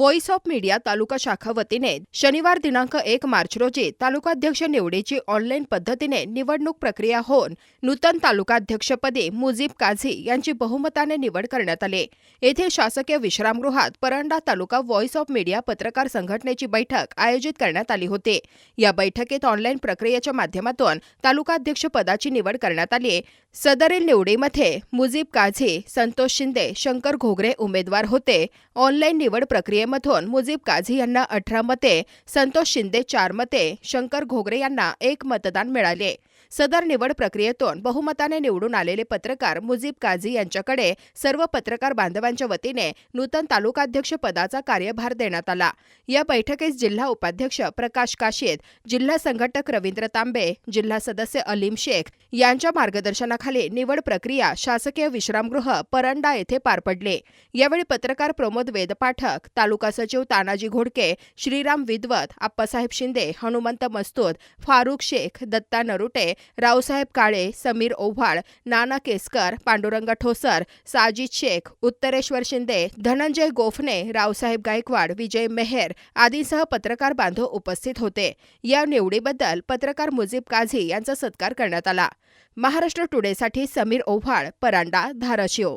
Voice of media तालुका शाखा वतीने शनिवार दिनांक एक मार्च रोजी तालुकाध्यक्ष निवडीची ऑनलाईन पद्धतीने निवडणूक प्रक्रिया होऊन नूतन तालुकाध्यक्षपदी मुजीब काझी यांची बहुमताने निवड करण्यात आली. येथे शासकीय विश्रामगृहात Paranda taluka voice of media पत्रकार संघटनेची बैठक आयोजित करण्यात आली होती. या बैठकीत ऑनलाईन प्रक्रियेच्या माध्यमातून तालुकाध्यक्ष पदाची निवड करण्यात आली. सदरील निवडीमध्ये मुजीब काझी संतोष शिंदे शंकर घोगरे उमेदवार होते. ऑनलाईन निवड प्रक्रिये प्रक्रियेमधून मुजीब काझी यांना अठरा मते संतोष शिंदे चार मते शंकर घोगरे यांना एक मतदान मिळाले. सदर निवड प्रक्रियेतून बहुमताने निवडून आलेले पत्रकार मुजीब काझी यांच्याकडे सर्व पत्रकार बांधवांच्या वतीने नूतन तालुकाध्यक्ष पदाचा कार्यभार देण्यात आला. या बैठकीस जिल्हा उपाध्यक्ष प्रकाश काशीद जिल्हा संघटक रवींद्र तांबे जिल्हा सदस्य अलीम शेख यांच्या मार्गदर्शनाखाली निवड प्रक्रिया शासकीय विश्रामगृह परंडा येथे पार पडले. यावेळी पत्रकार प्रमोद वेदपाठक तालुका सचिव तानाजी घोडके श्रीराम विद्वत आप्पासाहेब शिंदे हनुमंत मस्तूद फारुख शेख दत्ता नरुटे रावसाहेब काळे समीर ओव्हाळ नाना केसकर पांडुरंग ठोसर साजिद शेख उत्तरेश्वर शिंदे धनंजय गोफणे रावसाहेब गायकवाड विजय मेहर आदींसह पत्रकार बांधव उपस्थित होते. या निवडीबद्दल पत्रकार मुजीब काझी यांचा सत्कार करण्यात आला. महाराष्ट्र टुडेसाठी समीर ओव्हाळ परांडा धाराशिव.